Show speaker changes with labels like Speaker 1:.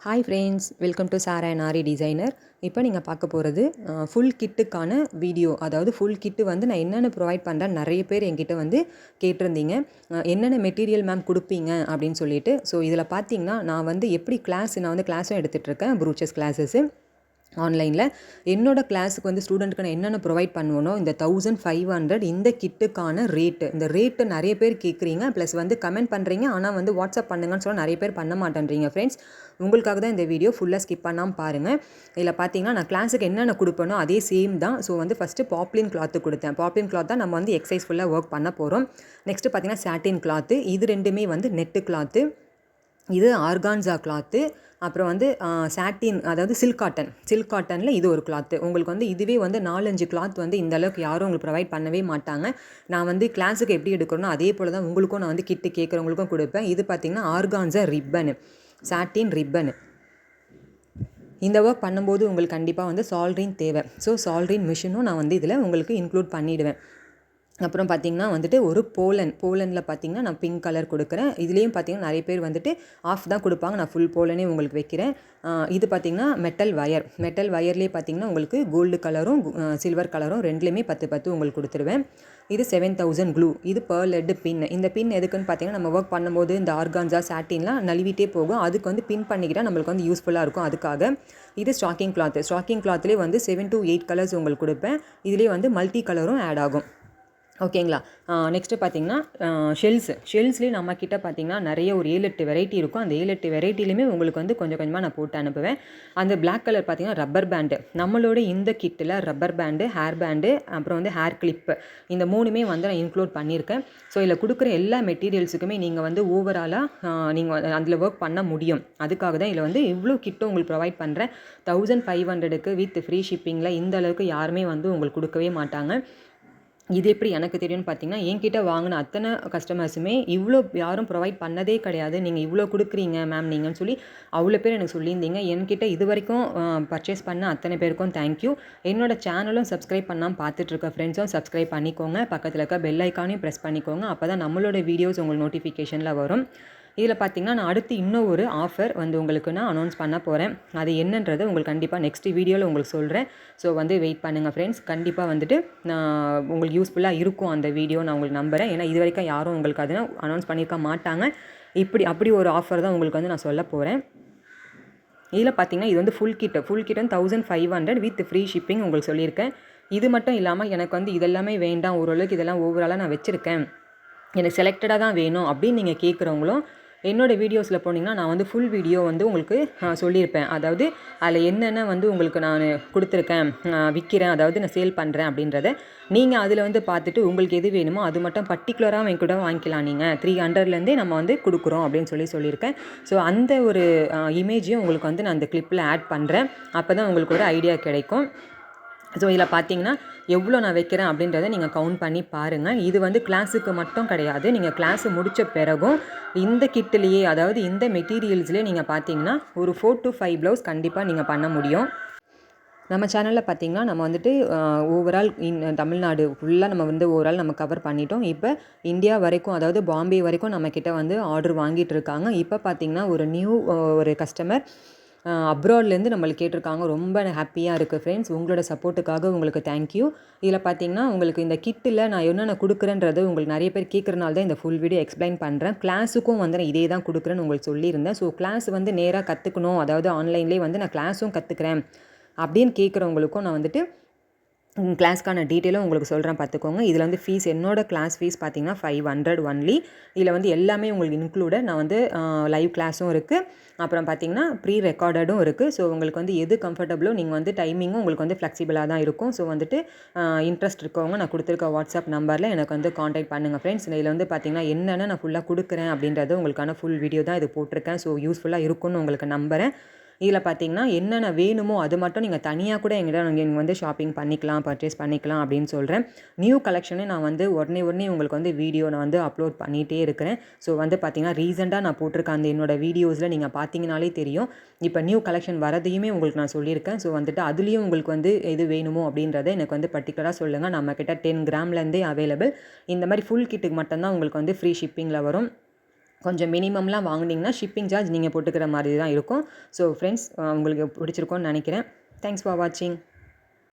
Speaker 1: Hi friends welcome to Sara and Aari designer இப்போ நீங்கள் பார்க்க போகிறது ஃபுல் கிட்டுக்கான வீடியோ அதாவது ஃபுல் கிட்டு வந்து நான் என்னென்ன ப்ரொவைட் பண்ணுறேன் நிறைய பேர் என்கிட்ட வந்து கேட்டிருந்தீங்க. என்னென்ன மெட்டீரியல் மேம் கொடுப்பீங்க அப்படின்னு சொல்லிட்டு. ஸோ இதில் பார்த்தீங்கன்னா நான் வந்து எப்படி கிளாஸ் நான் வந்து கிளாஸும் எடுத்துகிட்ருக்கேன் ப்ரூச்சஸ் கிளாஸஸ்ஸு ஆன்லைனில் என்னோட கிளாஸுக்கு வந்து ஸ்டூடெண்ட்டுக்கு நான் என்னென்ன ப்ரொவைட் பண்ணுவேனோ இந்த தௌசண்ட் ஃபைவ் ஹண்ட்ரட் இந்த கிட்டுக்கான ரேட்டு இந்த ரேட்டு நிறைய பேர் கேட்குறீங்க ப்ளஸ் வந்து கமெண்ட் பண்ணுறீங்க ஆனால் வந்து வாட்ஸ்அப் பண்ணுங்கன்னு சொல்ல நிறைய பேர் பண்ண மாட்டேன்றீங்க ஃப்ரெண்ட்ஸ் உங்களுக்காக தான் இந்த வீடியோ ஃபுல்லாக ஸ்கிப் பண்ணாமல் பாருங்கள் இதில் பார்த்தீங்கன்னா நான் கிளாஸுக்கு என்னென்ன கொடுப்பேனோ அதே சேம் தான். ஸோ வந்து ஃபஸ்ட்டு பாப்ளின் கிளாத்து கொடுத்தேன். பாப்ளின் கிளாத் தான் நம்ம வந்து எக்ஸசைஸ் ஃபுல்லாக ஒர்க் பண்ண போகிறோம் நெக்ஸ்ட்டு பார்த்தீங்கன்னா சாட்டின் கிளாத்து இது ரெண்டுமே வந்து நெட்டு கிளாத்து இது ஆர்கான்ஸா கிளாத்து அப்புறம் வந்து சாட்டின் அதாவது சில்க் காட்டன் சில்க் காட்டனில் இது ஒரு கிளாத்து உங்களுக்கு வந்து இதுவே வந்து நாலஞ்சு கிளாத் வந்து இந்த அளவுக்கு யாரும் உங்களுக்கு ப்ரொவைட் பண்ணவே மாட்டாங்க. நான் வந்து கிளாஸுக்கு எப்படி எடுக்கிறனோ அதே போல் தான் உங்களுக்கும் நான் வந்து கிட்டு கேட்குறவங்களுக்கும் கொடுப்பேன். இது பார்த்திங்கன்னா ஆர்கான்ஸா ரிப்பனு சாட்டின் ரிப்பனு இந்த ஒர்க் பண்ணும்போது உங்களுக்கு கண்டிப்பாக வந்து சால்ரின் தேவை. ஸோ சால்ரின் மிஷினும் நான் வந்து இதில் உங்களுக்கு இன்க்ளூட் பண்ணிவிடுவேன் அப்புறம் பார்த்தீங்கன்னா வந்துட்டு ஒரு போலன் போலனில் பார்த்தீங்கன்னா நான் பிங்க் கலர் கொடுக்குறேன். இதுலேயும் பார்த்தீங்கன்னா நிறைய பேர் வந்துட்டு ஆஃப் தான் கொடுப்பாங்க. நான் ஃபுல் போலனே உங்களுக்கு வைக்கிறேன். இது பார்த்திங்கன்னா மெட்டல் வயர் மெட்டல் வயர்லேயே பார்த்தீங்கன்னா உங்களுக்கு கோல்டு கலரும் சில்வர் கலரும் ரெண்டுலேயுமே பத்து பத்து உங்களுக்கு கொடுத்துருவேன். இது செவன் தௌசண்ட் க்ளூ இது பர் லெட்டு பின் இந்த பின் எதுக்குன்னு பார்த்தீங்கன்னா நம்ம ஒர்க் பண்ணும்போது இந்த ஆர்கான்ஸா சாட்டின்லாம் நழுவிட்டே போகும். அதுக்கு வந்து பின் பண்ணிக்கிட்டால் நம்மளுக்கு வந்து யூஸ்ஃபுல்லாக இருக்கும். அதுக்காக இது ஸ்டாக்கிங் கிளாத் ஸ்டாக்கிங் கிளாத்லேயே வந்து செவன் டு எயிட் கலர்ஸ் உங்களுக்கு கொடுப்பேன். இதுலேயே வந்து மல்டி கலரும் ஆட் ஆகும். ஓகேங்களா? நெக்ஸ்ட்டு பார்த்தீங்கன்னா ஷெல்ஸு ஷெல்ஸ்லேயும் நம்மக்கிட்ட பார்த்தீங்கன்னா நிறைய ஒரு ஏழு எட்டு வெரைட்டி இருக்கும். அந்த ஏழு எட்டு வெரைட்டிலையுமே உங்களுக்கு வந்து கொஞ்சம் கொஞ்சமாக நான் போட்டு அனுப்புவேன். அந்த பிளாக் கலர் பார்த்தீங்கன்னா ரப்பர் பேண்டு நம்மளோட இந்த கிட்டில் ரப்பர் பேண்டு ஹேர் பேண்டு அப்புறம் வந்து ஹேர் கிளிப்பு இந்த மூணுமே வந்து நான் இன்க்ளூட் பண்ணியிருக்கேன். ஸோ இதில் கொடுக்குற எல்லா மெட்டீரியல்ஸுக்குமே நீங்கள் வந்து ஓவராலாக நீங்கள் அதில் ஒர்க் பண்ண முடியும். அதுக்காக தான் இதில் வந்து இவ்வளோ கிட்டும் உங்களுக்கு ப்ரொவைட் பண்ணுறேன் தௌசண்ட் ஃபைவ் ஹண்ட்ரடுக்கு வித் ஃப்ரீ ஷிப்பிங்கில் இந்த அளவுக்கு யாருமே வந்து உங்களுக்கு கொடுக்கவே மாட்டாங்க. இது எப்படி எனக்கு தெரியும்னு பார்த்தீங்கன்னா என்கிட்ட வாங்கின அத்தனை கஸ்டமர்ஸுமே இவ்வளோ யாரும் ப்ரொவைட் பண்ணதே கிடையாது. நீங்கள் இவ்வளோ கொடுக்குறீங்க மேம் நீங்கன்னு சொல்லி அவ்வளோ பேர் எனக்கு சொல்லியிருந்தீங்க. என்கிட்ட இது வரைக்கும் பர்ச்சேஸ் பண்ண அத்தனை பேருக்கும் தேங்க்யூ என்னோட சேனலும் சப்ஸ்கிரைப் பண்ணாமல் பார்த்துட்ருக்க ஃப்ரெண்ட்ஸும் சப்ஸ்கிரைப் பண்ணிக்கோங்க. பக்கத்தில் இருக்க பெல் ஐக்கானையும் ப்ரெஸ் பண்ணிக்கோங்க. அப்போ தான் நம்மளோட வீடியோஸ் உங்களுக்கு நோட்டிஃபிகேஷனில் வரும். இதில் பார்த்தீங்கன்னா நான் அடுத்து இன்னும் ஒரு ஆஃபர் வந்து உங்களுக்கு நான் அனௌன்ஸ் பண்ண போகிறேன் அது என்னன்றது உங்களுக்கு கண்டிப்பாக நெக்ஸ்ட் வீடியோவில் உங்களுக்கு சொல்கிறேன் ஸோ வந்து வெயிட் பண்ணுங்கள் ஃப்ரெண்ட்ஸ் கண்டிப்பாக வந்துட்டு நான் உங்களுக்கு யூஸ்ஃபுல்லாக இருக்கும் அந்த வீடியோ நான் உங்களுக்கு நம்புகிறேன் ஏன்னா இது வரைக்கும் யாரும் உங்களுக்கு அதை அனௌன்ஸ் பண்ணியிருக்க மாட்டாங்க. இப்படி அப்படி ஒரு ஆஃபர் தான் உங்களுக்கு வந்து நான் சொல்ல போகிறேன் இதில் பார்த்தீங்கன்னா இது வந்து ஃபுல் கிட் ஃபுல் கிட்டன் வந்து thousand five hundred with free shipping உங்களுக்கு சொல்லியிருக்கேன். இது மட்டும் இல்லாமல் எனக்கு வந்து இதெல்லாமே வேண்டாம். ஓரளவுக்கு இதெல்லாம் ஓவராலாக நான் வச்சுருக்கேன். எனக்கு செலக்டடாக தான் வேணும் அப்படின்னு நீங்கள் கேட்குறவங்களும் என்னோடய வீடியோஸில் போனீங்கன்னா நான் வந்து ஃபுல் வீடியோ வந்து உங்களுக்கு சொல்லியிருப்பேன். அதாவது அதில் என்னென்ன வந்து உங்களுக்கு நான் கொடுத்துருக்கேன் விற்கிறேன் அதாவது நான் சேல் பண்ணுறேன் அப்படின்றத நீங்கள் அதில் வந்து பார்த்துட்டு உங்களுக்கு எது வேணுமோ அது மட்டும் பர்டிகுலராக என் கூட வாங்கிக்கலாம் நீங்கள் த்ரீ ஹண்ட்ரட்லேருந்தே நம்ம வந்து கொடுக்குறோம் அப்படின்னு சொல்லி சொல்லியிருக்கேன். ஸோ அந்த ஒரு இமேஜையும் உங்களுக்கு வந்து நான் அந்த கிளிப்பில் ஆட் பண்ணுறேன் அப்போ தான் உங்களுக்கு ஒரு ஐடியா கிடைக்கும். ஸோ இதில் பார்த்தீங்கன்னா எவ்வளோ நான் வைக்கிறேன் அப்படின்றத நீங்கள் கவுண்ட் பண்ணி பாருங்கள் இது வந்து கிளாஸுக்கு மட்டும் கிடையாது. நீங்கள் கிளாஸு முடித்த பிறகும் இந்த கிட்டிலேயே அதாவது இந்த மெட்டீரியல்ஸ்லேயே நீங்கள் பார்த்தீங்கன்னா ஒரு ஃபோர் டு ஃபைவ் ப்ளவுஸ் கண்டிப்பாக நீங்கள் பண்ண முடியும். நம்ம சேனலில் பார்த்தீங்கன்னா நம்ம வந்துட்டு ஓவரால் இன் தமிழ்நாடு ஃபுல்லாக நம்ம வந்து ஓவரால் நம்ம கவர் பண்ணிட்டோம். இப்போ இந்தியா வரைக்கும் அதாவது பாம்பே வரைக்கும் நம்மக்கிட்ட வந்து ஆர்டர் வாங்கிட்டு இருக்காங்க. இப்போ பார்த்தீங்கன்னா ஒரு நியூ ஒரு கஸ்டமர் அப்ராட்லேருந்து நம்மளுக்கு கேட்டிருக்காங்க. ரொம்ப ஹாப்பியாக இருக்குது ஃப்ரெண்ட்ஸ் உங்களோட சப்போர்ட்டுக்காக உங்களுக்கு தேங்க்யூ இதில் பார்த்தீங்கன்னா உங்களுக்கு இந்த கிட்டில் நான் என்னென்ன கொடுக்குறேன்றது உங்களுக்கு நிறைய பேர் கேட்குறனால தான் இந்த ஃபுல் வீடியோ எக்ஸ்பிளைன் பண்ணுறேன் கிளாஸுக்கும் வந்து நான் இதே தான் கொடுக்குறேன்னு உங்களுக்கு சொல்லியிருந்தேன். ஸோ கிளாஸ் வந்து நேராக கற்றுக்கணும் அதாவது ஆன்லைன்லேயே வந்து நான் கிளாஸும் கற்றுக்குறேன் அப்படின்னு கேட்குறவங்களுக்கும் நான் வந்துட்டு கிளாஸ்க்கான டீட்டெயிலும் உங்களுக்கு சொல்கிறேன் பார்த்துக்கோங்க இதில் வந்து ஃபீஸ் என்னோட கிளாஸ் ஃபீஸ் பார்த்தீங்கன்னா ஃபைவ் ஹண்ட்ரட் ஒன்லி இதில் வந்து எல்லாமே உங்களுக்கு இன்க்ளூட நான் வந்து லைவ் கிளாஸும் இருக்குது அப்புறம் பார்த்தீங்கன்னா ப்ரீ ரெக்கார்டடும் இருக்குது ஸோ உங்களுக்கு வந்து எது கம்ஃபர்டபுளோ நீங்கள் வந்து டைமிங்கும் உங்களுக்கு வந்து ஃப்ளெக்சிபிளாக தான் இருக்கும். ஸோ வந்துட்டு இன்ட்ரெஸ்ட் இருக்கவங்க நான் கொடுத்துருக்க வாட்ஸ்அப் நம்பரில் எனக்கு வந்து காண்டாக்ட் பண்ணுங்கள் ஃப்ரெண்ட்ஸ் இதில் வந்து பார்த்தீங்கன்னா என்னென்ன நான் ஃபுல்லாக கொடுக்குறேன் அப்படின்றது உங்களுக்கான ஃபுல் வீடியோ தான் இது போட்டிருக்கேன். ஸோ யூஸ்ஃபுல்லாக இருக்கும்னு உங்களுக்கு நம்புகிறேன் இதில் பார்த்தீங்கன்னா என்னென்ன வேணுமோ அது மட்டும் நீங்கள் தனியாக கூட எங்கிட்ட நீங்கள் வந்து ஷாப்பிங் பண்ணிக்கலாம் பர்ச்சேஸ் பண்ணிக்கலாம் அப்படின்னு சொல்கிறேன். நியூ கலெக்ஷனே நான் வந்து உடனே உடனே உங்களுக்கு வந்து வீடியோ நான் வந்து அப்லோட் பண்ணிகிட்டே இருக்கிறேன். ஸோ வந்து பார்த்தீங்கன்னா ரீசெண்டாக நான் போட்டிருக்க அந்த என்னோட வீடியோஸில் நீங்கள் பார்த்தீங்கனாலே தெரியும். இப்போ நியூ கலெக்ஷன் வரதையுமே உங்களுக்கு நான் சொல்லியிருக்கேன். ஸோ வந்துட்டு அதுலேயும் உங்களுக்கு வந்து எது வேணுமோ அப்படின்றத எனக்கு வந்து பர்டிகுலராக சொல்லுங்கள் நம்மக்கிட்ட டென் கிராம்லேருந்தே அவைலபிள் இந்த மாதிரி ஃபுல் கிட்டுக்கு மட்டும்தான் உங்களுக்கு வந்து ஃப்ரீ ஷிப்பிங்கில் வரும். கொஞ்சம் மினிமம்லாம் வாங்கினீங்கன்னா ஷிப்பிங் சார்ஜ் நீங்கள் போட்டுக்கிற மாதிரி தான் இருக்கும் ஸோ ஃப்ரெண்ட்ஸ் உங்களுக்கு பிடிச்சிருக்கோன்னு நினைக்கிறேன். தேங்க்ஸ் ஃபார் வாட்சிங்